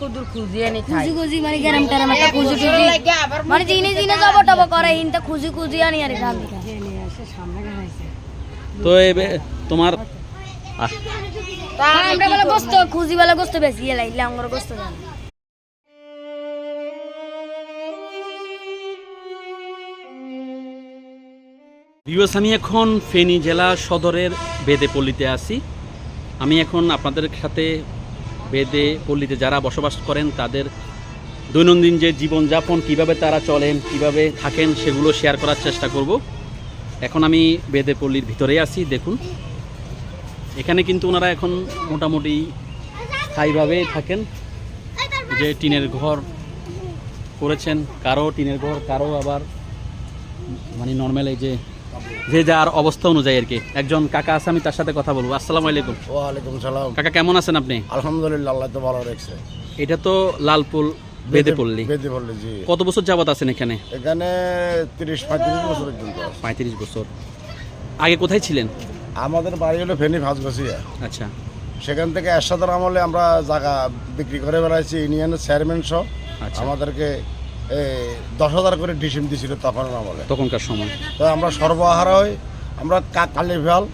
কুদুর খুঁজি আনি খাই। খুঁজি খুঁজি মানে গ্যারাম ট্যারাম একটা খুঁজি টুজি মানে জিনে জিনে যাব টব করে হিনতে খুঁজি খুঁজি আনি আর তো তোমার আমরা বলে গোস্ত খুঁজি বলে গোস্ত বেশি লাইলে আমার গোস্ত জান। ভিউয়ার্স আমি এখন ফেনী জেলা সদরের বেদে পল্লীতে আছি। আমি এখন আপনাদের সাথে বেদে, পল্লীতে যারা বসবাস করেন, তাদের দৈনন্দিন যে জীবনযাপন, কীভাবে তারা চলেন, কীভাবে থাকেন, সেগুলো শেয়ার করার চেষ্টা করব। এখন আমি বেদে, পল্লীর ভিতরে আছি, দেখুন। এখানে কিন্তু ওনারা এখন মোটামুটি স্থায়ীভাবে থাকেন। যে টিনের ঘর করেছেন, কারও টিনের ঘর, কারও আবার মানে নর্মাল এই যে যে যার অবস্থা অনুযায়ী আর কি। একজন কাকা আছে আমি তার সাথে কথা বলব। আসসালামু আলাইকুম। ওয়ালাইকুম সালাম। কাকা কেমন আছেন আপনি? আলহামদুলিল্লাহ আল্লাহ তো ভালো রেখেছে। এটা তো লালপুল বেদে পল্লী বেদে পড়লি জি। কত বছর যাবত আছেন এখানে? এখানে তিরিশ পঁয়ত্রিশ বছর পর্যন্ত আছে। পঁয়ত্রিশ বছর। আগে কোথায় ছিলেন? আমাদের বাড়ি হলো ফেনী ভাঁজগছিয়া আচ্ছা। সেখান থেকে এরশাদের আমলে আমরা জায়গা বিক্রি করে বেড়াইছি ইউনিয়নের চেয়ারম্যান সহ। আচ্ছা। আমাদেরকে দশ হাজার করে ডিসিম দিছিল তখন আমলে। তখনকার সময়। তো আমরা সর্বহারা হই আমরা কালীর ভালো।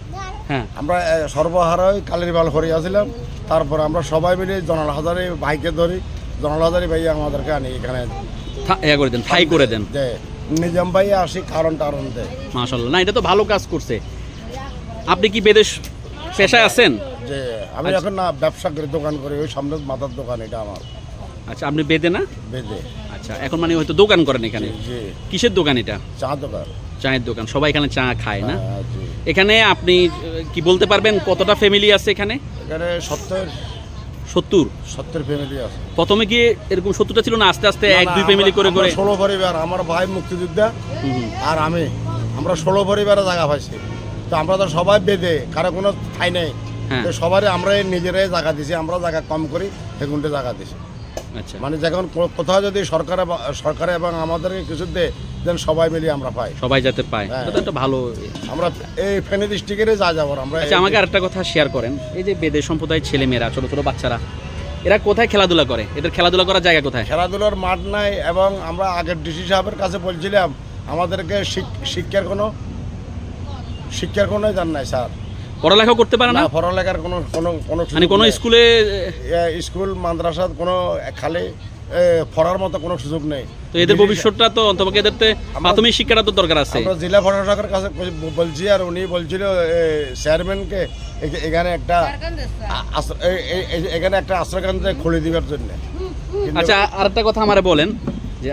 হ্যাঁ। আমরা সর্বহারা হই কালীর ভালো হরিয়াছিলাম তারপর আমরা সবাই মিলে জনাল হাজারি ভাইকে ধরি। জনাল হাজারি ভাই আমাদেরকে আনি এখানে। ইয়া করে দেন ঠাই করে দেন। নিজাম ভাই আসি কারণ টারণ দেয় মাশাল্লাহ না এটা তো ভালো কাজ করছে। আপনি কি বেদেশ পেশায় আছেন? যে আমি আচ্ছা। এখন না ব্যবসা করি দোকান করি ওই সামনে মাথার দোকান এটা আমার। আচ্ছা আপনি বেদে না? বেদে। আচ্ছা এখন মানে হয়তো দোকান করেন এখানে? কিসের দোকান এটা? চা দোকান। চায়ের দোকান সবাই এখানে চা খায় না? হ্যাঁ, এখানে আপনি কি বলতে পারবেন কতটা ফ্যামিলি আছে এখানে? এখানে সত্তর। সত্তর? সত্তর ফ্যামিলি আছে। প্রথমে কি এরকম সত্তরটা ছিল না আস্তে আস্তে এক দুই ফ্যামিলি করে করে? ষোলো পরিবার আমার ভাই মুক্তিযোদ্ধা। আর আমি। আমরা ষোলো পরিবারে জায়গা পাইছি। তো আমরা তো সবাই বেদে কারও কোনো ঠাই নেই। হ্যাঁ। তো সবারই আমরা নিজেরাই জায়গা দিছি আমরা জায়গা কম করি সেগুনটা জায়গা দিছি। মানে যখন কোথাও যদি সরকার সরকার এবং আমাদেরকে কিছু দেয় দেন সবাই মিলে আমরা পাই। সবাই যাতে পায়। হ্যাঁ। এটা একটা ভালো আমরা এই ফেনী ডিস্ট্রিক্টেরই যা যাব আমরা আচ্ছা আমাকে আরেকটা কথা শেয়ার করেন। এই যে বেদের সম্প্রদায়ের ছেলে মেয়েরা ছোট ছোট বাচ্চারা এরা কোথায় খেলাধুলা করে? এদের খেলাধুলা করার জায়গা কোথায়? খেলাধুলার মাঠ নাই এবং আমরা আগের ডিসি সাহেবের কাছে বলছিলাম আমাদেরকে শিক্ষার কোনো শিক্ষার কোনো জান নাই স্যার। পড়ালেখা করতে পারে না? পড়ালেখার কোনো কোনো কোনো মানে কোনো স্কুলে স্কুল মাদ্রাসার কোনো খালি পড়ার মতো কোনো সুযোগ নেই। তো এদের ভবিষ্যৎটা তো অন্তপক্ষে এদের প্রাথমিক শিক্ষাটা তো দরকার আছে। আমরা জেলা প্রশাসকের কাছে বলছি আর উনি বলছিল চেয়ারম্যানকে এখানে একটা এখানে একটা আশ্রয়কেন্দ্র খুলে দিবার জন্য। আচ্ছা আরেকটা কথা আমারে বলেন।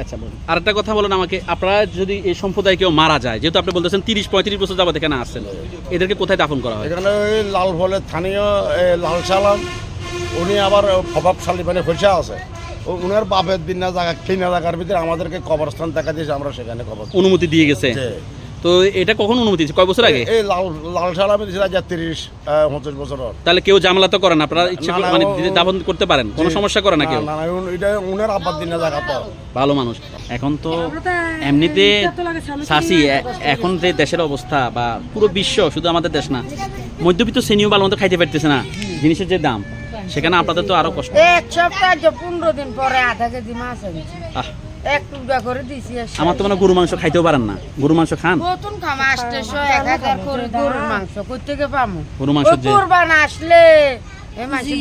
আচ্ছা বলুন। আরেকটা কথা বলেন আমাকে আপনারা যদি এই সম্প্রদায় কেউ মারা যায় যেহেতু আপনি বলতেছেন তিরিশ পঁয়ত্রিশ বছর যাবত এখানে আসছেন এদেরকে কোথায় দাফন করা হয়? এখানে ওই লাল ফলের স্থানীয় লাল সালাম উনি আবার প্রভাবশালী মানে হয়েছে আছে। উনার বাপের দিন না জায়গা কিনা জায়গার ভিতরে আমাদেরকে কবরস্থান দেখা দিয়েছে আমরা সেখানে কবর অনুমতি দিয়ে গেছে। তো এটা কখন অনুমতি দিয়েছে? কয় বছর আগে? এই লাল লাল সালামে দিয়েছিল আজ তিরিশ পঁচিশ বছর তাহলে কেউ জামলা তো করেন আপনারা ইচ্ছে না, করে মানে দাফন করতে পারেন কোনো সমস্যা করে না কেউ? না এটা উনার আব্বার দিন না জায়গা তো। ভালো মানুষ। এখন তো এমনিতে চাষি এখন যে দেশের অবস্থা বা পুরো বিশ্ব শুধু আমাদের দেশ না মধ্যবিত্ত শ্রেণীও ভালো মতো খাইতে পারতেছে না জিনিসের যে দাম সেখানে আপনাদের তো আরও কষ্ট। এক সপ্তাহ পনেরো দিন পরে আধা কেজি মাছ এক টুকরা করে দিছি আমার তো মানে গরু মাংস খাইতেও পারেন না। গরু মাংস খান? কতন খাম আষ্টশো এক হাজার করে গরুর মাংস। কই থেকে পামু? গরু মাংস যে কুরবান আসলে। মানে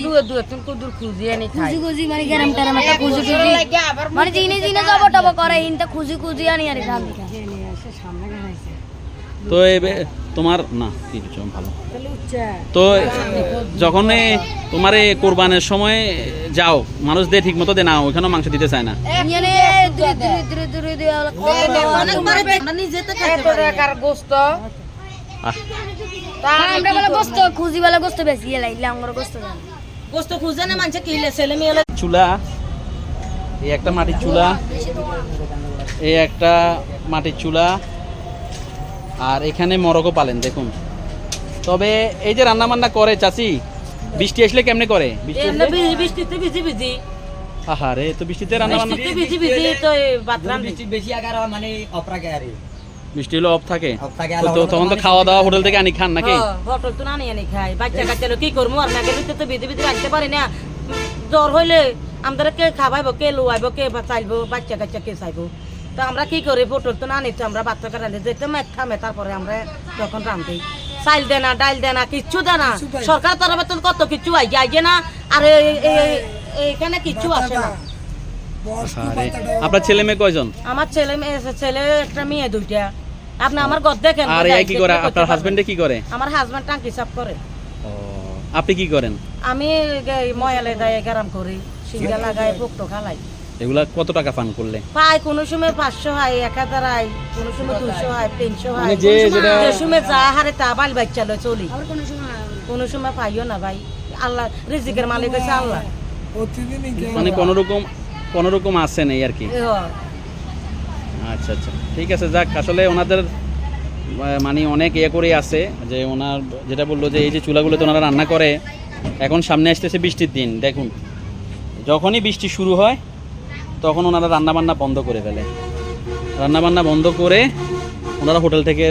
মানে জিনে জিনে যাব টব করে হিনতে খুঁজি খুঁজি আনি আর তো তোমার না কিছু ভালো। তো যখন তোমার এই কোরবানের সময় যাও মানুষ দিয়ে ঠিক মতো দে না ওইখানে মাংস দিতে চায় না। চুলা এই একটা মাটির চুলা এই একটা মাটির চুলা আর এখানে মরকও পালেন দেখুন। তবে এই যে রান্না বান্না করে চাচি বৃষ্টি আসলে কেমনে করে? বৃষ্টি এমনি আসলে বি- বৃষ্টিতে ভিজি ভিজি। আহারে তো বৃষ্টিতে রান্না বান্না বৃষ্টিতে ভিজি ভিজি তো বৃষ্টি বেশি আগার মানে অপরাগে আরে বৃষ্টি হলে অফ থাকে। তো- তখন তো খাওয়া দাওয়া হোটেল থেকে আনি খান নাকি? হোটেল তো না নিয়ে খাই বাচ্চা কাচ্চা কি করব? আর নাকি ভিতরে তো ভিজি ভিজি রাখতে পারি না। জ্বর হইলে আমাদের কে খাবাইব কে লুয়াইব কে চাইব বাচ্চা কাচ্চা কে চাইব? তো আমরা কি করি? পটল তো না নিচ্ছি আমরা বাচ্চাকে রাঁধে যেতে মেঘ থামে তারপরে আমরা তখন রাঁধি। চাইল দে না ডাইল দে না কিচ্ছু দে না। সরকার তরফে তো কত কিছু আই যায় না? আর এইখানে কিচ্ছু আসে না। আপনার ছেলে মেয়ে কয়জন? আমার ছেলে মেয়ে ছেলে একটা মেয়ে দুইটা। আপনি আমার গদ দেখেন আর এই কি করে? আপনার হাজবেন্ডে কি করে। আমার হাজবেন্ড টাঙ্কি সাফ করে। আপনি কি করেন? আমি ময়ালে দেয় গ্যারাম করি সিঙ্গা লাগাই পোক্ত খালাই। এগুলা কত টাকা পান করলে? পাই কোনো সময় পাঁচশো হয় এক হাজার হয় কোনো সময় দুশো হয় তিনশো হয়। মানে যে যেটা সময় যা হারে তা বাল বাচ্চা লয় চলি। কোনো সময় কোনো পাইও না ভাই। আল্লাহ রিজিকের মালিক হচ্ছে আল্লাহ। মানে কোনো রকম কোনো রকম আসেন এই আর কি? আচ্ছা আচ্ছা। ঠিক আছে যাক আসলে ওনাদের মানে অনেক ইয়ে করে আছে যে ওনার যেটা বলল যে এই যে চুলাগুলোতে ওনারা রান্না করে এখন সামনে আসতেছে বৃষ্টির দিন দেখুন। যখনই বৃষ্টি শুরু হয় তখন ওনারা রান্নাবান্না বন্ধ করে ফেলে রান্নাবান্না বন্ধ করে ওনারা হোটেল থেকে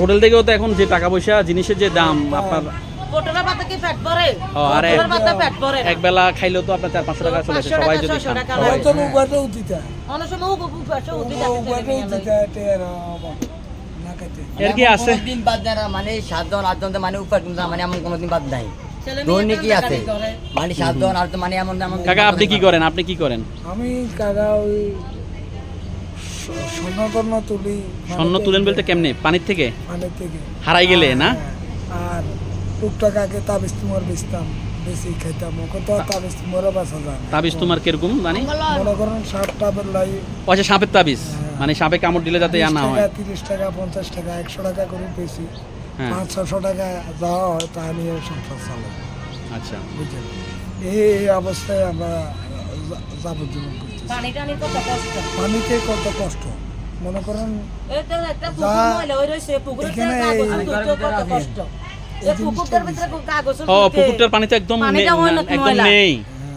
হোটেল থেকেও তো এখন যে টাকা পয়সা জিনিসের যে দাম আপনার। এক বেলা খাইলেও তো আপনার চার পাঁচশো টাকা চলে সবাই যদি 600 খান টাকা সবাই। লাগে। অনেক সময় উগো উগো আসে, উগো যাকে ছেলে মেয়ে লয়। এর কি আছে দিন বাদ দেয় না মানে সাতজন আটজন মানে উপর মানে এমন কোনোদিন বাদ নাই কি আছে। মানে সাতজন আটজন মানে এমন এমন কাকা আপনি কি করেন? আপনি কি করেন? আমি কাকা ওই স্বর্ণকর্ণ তুলি স্বর্ণ তুলেন বলতে কেমনে? পানির থেকে? পানির থেকে। হারাই গেলে না? আর টুকটাক আগে তাবিজ তোমার বেচতাম বেশি খাইতাম। ওকে তো তাবিজ তোমারও বাঁচা যায় তাবিজ তোমার কীরকম জানি মনে করেন সাপ টাপের লাই। আচ্ছা সাপের তাবিজ। মানে সাপে কামড় দিলে যাতে ইয়া না হয়। তিরিশ টাকা পঞ্চাশ টাকা একশো টাকা করে বেশি হ্যাঁ পাঁচ ছশো টাকা যাওয়া হয় তা নিয়ে সংসার চালাই আচ্ছা। বুঝলেন? এই অবস্থায় আমরা যাবজ্জীবন কষ্ট। পানিতে কত কষ্ট? মনে করেন হয়ে পুকুরটার একদম নেই- একদম নেই।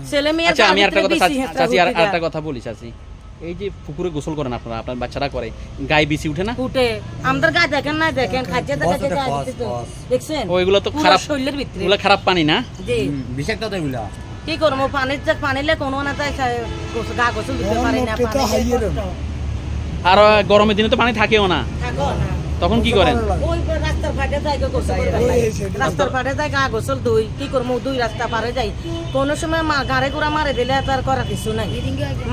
ছেলে মেয়ের আচ্ছা আমি একটা কথা চাচি আর একটা কথা বলি চাচি। এই যে পুকুরে গোসল করেন আপনারা আপনার বাচ্চারা করে গায়ে বেশি উঠে না? উঠে আমাদের গায়ে দেখেন না দেখেন খাচ্ছে দেখাচ্ছে। দেখছেন? ওইগুলো তো খারাপ শরীরের ভিতরে। ওগুলো খারাপ পানি না? জি। বিষাক্ত তো এগুলা। কি করব পানির যে পানিলে কোনো না তাই গা গোসল দিতে পারি না কষ্ট। আর গরমের দিনে তো পানি থাকেও না। থাকো না। তখন কি করেন? ওই রাস্তার ফাটে যাই গোসল রাস্তার ফাটে যাই গা গোসল দুই কি করব দুই রাস্তা পারে যাই। কোন সময় ঘুরা মারে দিলে তার করার কিছু নাই।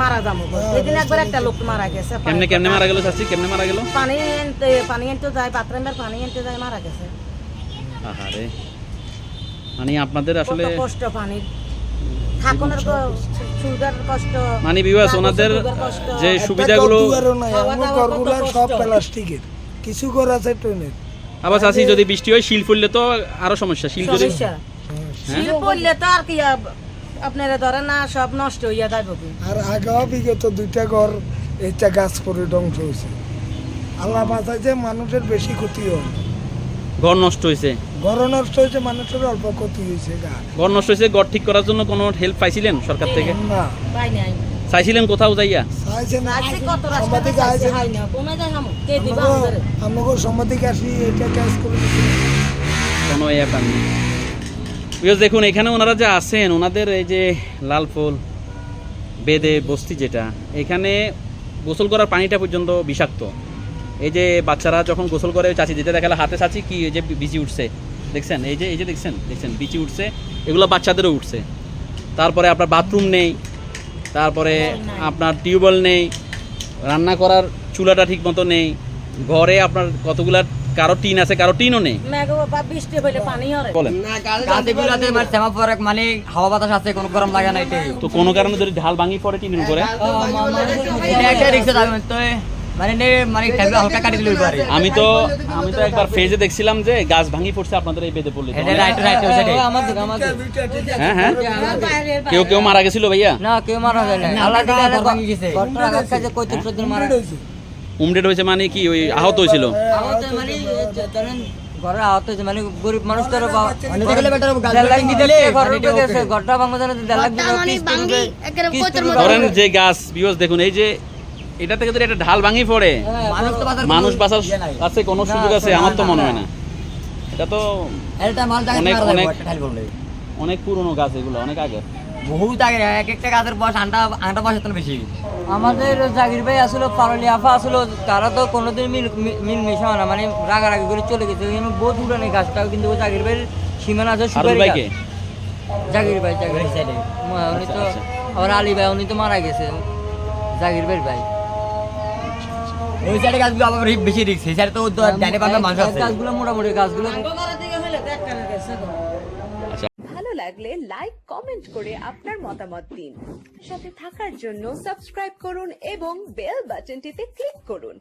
মারা যাব। সেদিন একবার একটা লোক মারা গেছে। কেমনে কেমনে মারা গেল চাচি কেমনে মারা গেল? পানি পানি এনতে যায় বাথরুমের পানি এনতে যায় মারা গেছে। আহারে। মানে আপনাদের আসলে কষ্ট পানির থাকুনের সুগার কষ্ট। মানে বিবাস ওনাদের। যে সুবিধাগুলো সব প্লাস্টিকের। কিছু ঘর আছে ট্রেনের আবার চাচি যদি বৃষ্টি হয় শিল ফুললে তো আরও সমস্যা। শিল যদি শিল পড়লে তো আর কি আপনারা ধরেন না সব নষ্ট হইয়া যাবে আর আগেও বিগত দুইটা ঘর এইটা গাছ পরে ধ্বংস হয়েছে আল্লাহ বাঁচাইছে মানুষের বেশি ক্ষতি হয়। ঘর নষ্ট হয়েছে ঘর নষ্ট হয়েছে মানুষের অল্প ক্ষতি হয়েছে ঘর নষ্ট হয়েছে ঘর ঠিক করার জন্য কোনো হেল্প পাইছিলেন সরকার থেকে? না। পাই নাই। চাইছিলেন কোথাও যাইয়া। কোনো বিকজ দেখুন এখানে ওনারা যে আছেন ওনাদের এই যে লাল ফুল বেদে বস্তি যেটা এখানে গোসল করার পানিটা পর্যন্ত বিষাক্ত। এই যে বাচ্চারা যখন গোসল করে চাচি যেটা দেখালে হাতে চাচি কি এই যে বিচি উঠছে। দেখছেন? এই যে এই যে দেখছেন? দেখছেন? বিচি উঠছে এগুলো বাচ্চাদেরও উঠছে। তারপরে আপনার বাথরুম নেই। তারপরে আপনার টিউবওয়েল নেই রান্না করার চুলাটা ঠিক মতো নেই ঘরে আপনার কতগুলা কারও টিন আছে কারও টিনও নেই। মানে মানে হাওয়া বাতাস আছে কোনো গরম লাগে না তো কোনো কারণে যদি ঢাল ভাঙি পড়ে টিনের উপরে? মানে মানে টেবিল হালকা কাটি দিলে পারে আমি তো আমি তো একবার ফেজে দেখছিলাম যে গাছ ভাঙি পড়ছে আপনাদের এই বেদে পড়লে হ্যাঁ হ্যাঁ। কেউ কেউ মারা গেছিল ভাইয়া? না কেউ মারা যায় না। উমডেড হয়েছে। মানে কি ওই আহত হয়েছিল? আহত মানে ধরেন ঘরে আহত হয়েছে মানে গরিব মানুষ তো ঘরটা ভাঙবো মানে। ধরেন যে গাছ বিকজ দেখুন এই যে এটা থেকে যদি একটা ঢাল ভাঙি পড়ে মানুষ তো বাঁচার ইয়ে। আছে কোনো সুযোগ আছে আমার তো মনে হয় না। এটা তো এটা মাল জায়গা অনেক- অনেক- অনেক পুরনো গাছ এগুলো অনেক আগে। বহুত আগে এক একটা গাছের বয়স আন্টা আন্টা বয়স বেশি। আমাদের জাগির ভাই আসলে পারলি আফা আসলে তারা তো কোনোদিন মিল মিল মিশাও না মানে রাগারাগি করে চলে গেছে এখানে বহুত উড়ানে গাছটা কিন্তু ওই জাগির ভাইয়ের সীমানা আছে সুপারি ভাইকে? গাছ। জাগির ভাই। জাগির সাইডে উনি তো আচ্ছা, আবার আলী ভাই উনি তো মারা গেছে জাগির ভাইয়ের ভাই। ওই সাইডে গাছগুলো আবার বেশি রিক্স সেই সাইডে তো ডাইনে পাকা মানুষ আছে। গাছগুলো মোটামুটি গাছগুলো ভালো লাগলে লাইক কমেন্ট করে আপনার মতামত দিন। সাথে থাকার জন্য সাবস্ক্রাইব করুন এবং বেল বাটনটিতে ক্লিক করুন।